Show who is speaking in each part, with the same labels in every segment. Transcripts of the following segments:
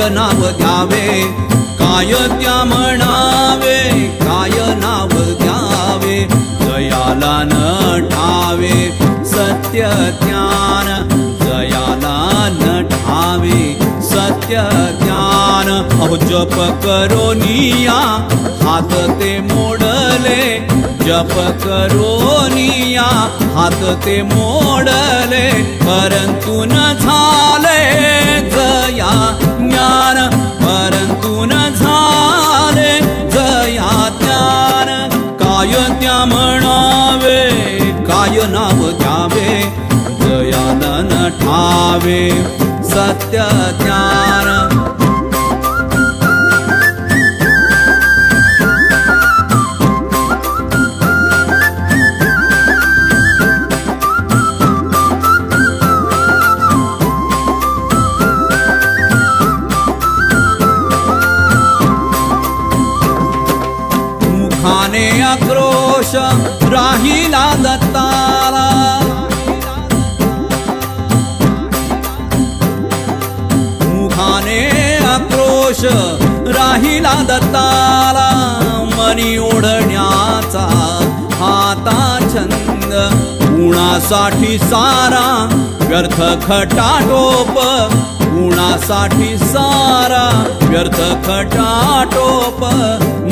Speaker 1: काय नाव द्यावे काय त्या म्हणावे? काय नाव द्यावे जयाला न ठावे सत्य ज्ञान. जयाला न ठावे सत्य ज्ञान. अहो जप करो निया हात ते मोडले. जप करो निया हात ते मोडले. परंतु न झाले जया ठावे सत्यज्ञाने। अक्रोशं प्राहिला दत्ता। दोष राहिला दत्ताला मनी ओढण्याचा हाता छंद. कुणासाठी सारा व्यर्थ खटाटोप कुणासाठी सारा व्यर्थ खटाटोप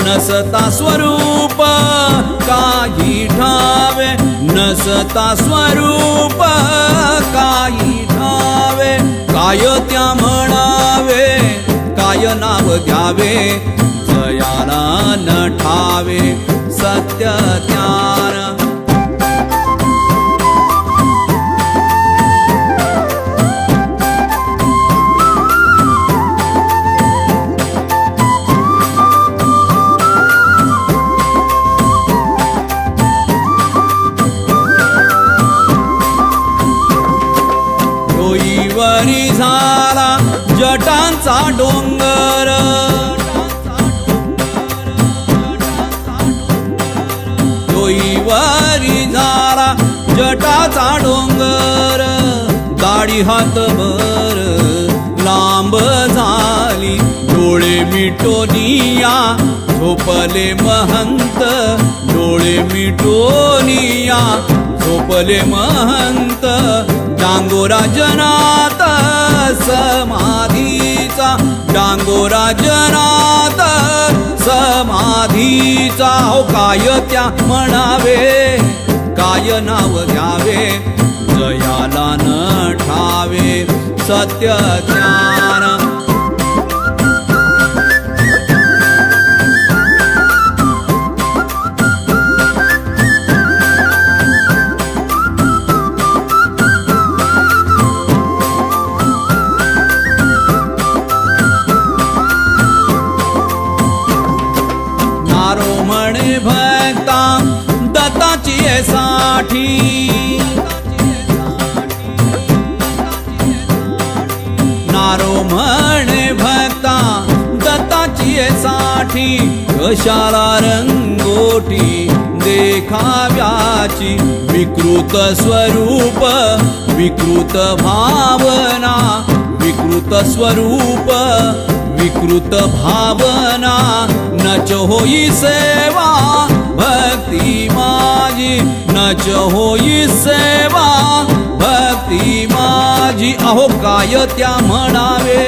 Speaker 1: नसता स्वरूप काही ठावे. नसता स्वरूप काही ठावे. काय त्या द्यावे जयाला न ठावे सत्य ज्ञान. वरी झा जटांचा डोंगर. डोईवरी झाला जटाचा डोंगर. दाढी हातभर लांब झाली. डोळे मिटोनिया झोपले महंत. डोळे मिटोनिया झोपले महंत. डांगोरा जनात समाधीचा डांगोरा जनात समाधीचा. हो काय त्या म्हणावे काय नाव द्यावे जयाला न ठावे सत्य ज्ञान नारो म्हणे भक्ता दत्ताची साठी कशाला रंगोटी देखाव्याची विकृत स्वरूप विकृत भावना विकृत स्वरूप विकृत भावना नच होई सेवा भक्ती माझी नच होई सेवा भक्ती माझी. अहो काय त्या म्हणावे?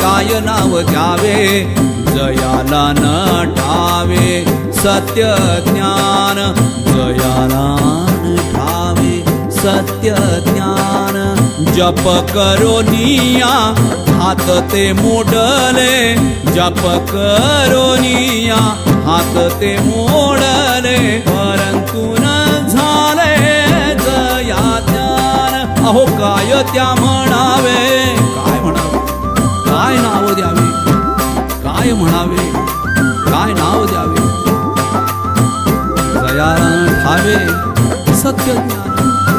Speaker 1: काय नाव द्यावे जयाला न ठावे. सत्य ज्ञान जयाला न ठावे. सत्य ज्ञान जप करो निया हात ते मोडले. जप करो निया हात ते मोडले. परंतु न झाले जया ज्ञान. अहो काय त्या म्हणावे? काय म्हणावे? काय नाव द्यावे? काय म्हणावे? काय नाव द्यावे? जयाला ठावे सत्य ज्ञान